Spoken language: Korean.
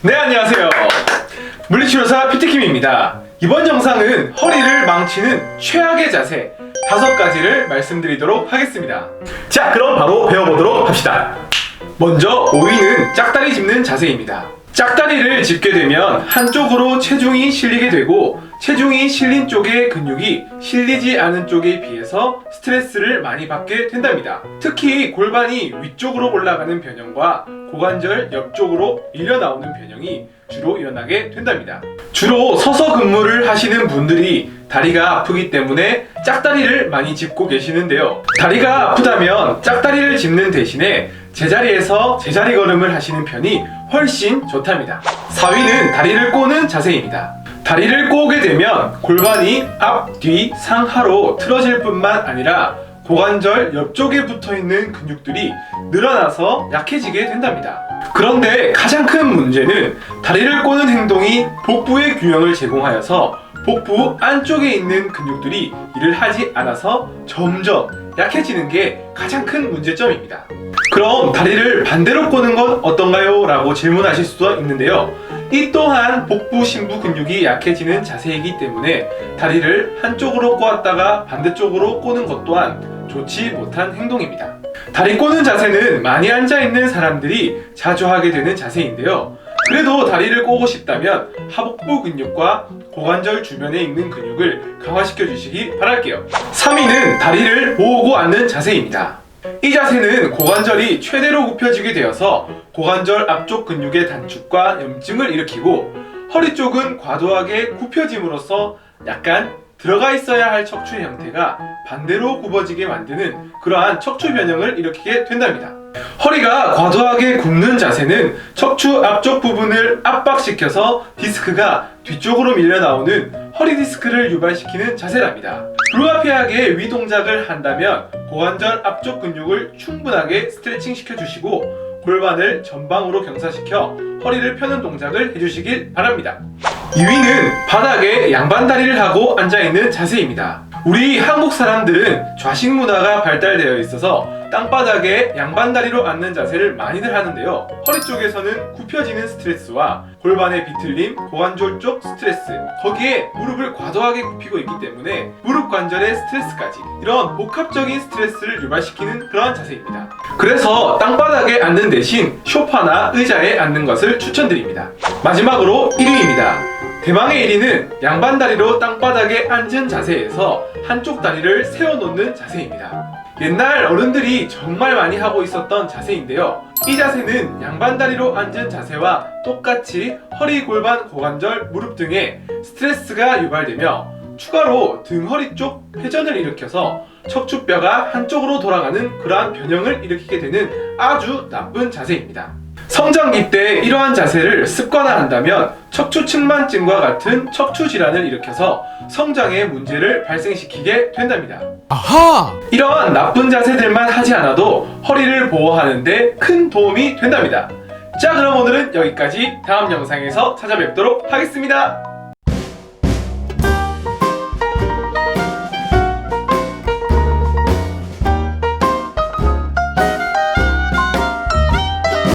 네 안녕하세요. 물리치료사 피트킴입니다. 이번 영상은 허리를 망치는 최악의 자세 다섯 가지를 말씀드리도록 하겠습니다. 자 그럼 바로 배워보도록 합시다. 먼저 5위는 짝다리 짚는 자세입니다. 짝다리를 짚게 되면 한쪽으로 체중이 실리게 되고 체중이 실린 쪽의 근육이 실리지 않은 쪽에 비해서 스트레스를 많이 받게 된답니다. 특히 골반이 위쪽으로 올라가는 변형과 고관절 옆쪽으로 밀려 나오는 변형이 주로 일어나게 된답니다. 주로 서서 근무를 하시는 분들이 다리가 아프기 때문에 짝다리를 많이 짚고 계시는데요. 다리가 아프다면 짝다리를 짚는 대신에 제자리에서 제자리 걸음을 하시는 편이 훨씬 좋답니다. 4위는 다리를 꼬는 자세입니다. 다리를 꼬게 되면 골반이 앞, 뒤, 상하로 틀어질 뿐만 아니라 고관절 옆쪽에 붙어 있는 근육들이 늘어나서 약해지게 된답니다. 그런데 가장 큰 문제는 다리를 꼬는 행동이 복부의 균형을 제공하여서 복부 안쪽에 있는 근육들이 일을 하지 않아서 점점 약해지는 게 가장 큰 문제점입니다. 그럼 다리를 반대로 꼬는 건 어떤가요? 라고 질문하실 수도 있는데요. 이 또한 복부 심부 근육이 약해지는 자세이기 때문에 다리를 한쪽으로 꼬았다가 반대쪽으로 꼬는 것 또한 좋지 못한 행동입니다. 다리 꼬는 자세는 많이 앉아 있는 사람들이 자주 하게 되는 자세인데요. 그래도 다리를 꼬고 싶다면 하복부 근육과 고관절 주변에 있는 근육을 강화시켜 주시기 바랄게요. 3위는 다리를 모으고 앉는 자세입니다. 이 자세는 고관절이 최대로 굽혀지게 되어서 고관절 앞쪽 근육의 단축과 염증을 일으키고 허리 쪽은 과도하게 굽혀짐으로써 약간 들어가 있어야 할 척추의 형태가 반대로 굽어지게 만드는 그러한 척추 변형을 일으키게 된답니다. 허리가 과도하게 굽는 자세는 척추 앞쪽 부분을 압박시켜서 디스크가 뒤쪽으로 밀려 나오는 허리 디스크를 유발시키는 자세랍니다. 불가피하게 위 동작을 한다면 고관절 앞쪽 근육을 충분하게 스트레칭 시켜주시고 골반을 전방으로 경사시켜 허리를 펴는 동작을 해주시길 바랍니다. 2위는 바닥에 양반다리를 하고 앉아있는 자세입니다. 우리 한국 사람들은 좌식 문화가 발달되어 있어서 땅바닥에 양반다리로 앉는 자세를 많이들 하는데요. 허리 쪽에서는 굽혀지는 스트레스와 골반의 비틀림, 고관절 쪽 스트레스, 거기에 무릎을 과도하게 굽히고 있기 때문에 무릎 관절의 스트레스까지 이런 복합적인 스트레스를 유발시키는 그러한 자세입니다. 그래서 땅바닥에 앉는 대신 소파나 의자에 앉는 것을 추천드립니다. 마지막으로 1위입니다. 대망의 1위는 양반 다리로 땅바닥에 앉은 자세에서 한쪽 다리를 세워놓는 자세입니다. 옛날 어른들이 정말 많이 하고 있었던 자세인데요. 이 자세는 양반다리로 앉은 자세와 똑같이 허리, 골반, 고관절, 무릎 등에 스트레스가 유발되며 추가로 등 허리 쪽 회전을 일으켜서 척추뼈가 한쪽으로 돌아가는 그러한 변형을 일으키게 되는 아주 나쁜 자세입니다. 성장기 때 이러한 자세를 습관화한다면 척추 측만증과 같은 척추 질환을 일으켜서 성장에 문제를 발생시키게 된답니다. 아하! 이러한 나쁜 자세들만 하지 않아도 허리를 보호하는데 큰 도움이 된답니다. 자, 그럼 오늘은 여기까지 다음 영상에서 찾아뵙도록 하겠습니다.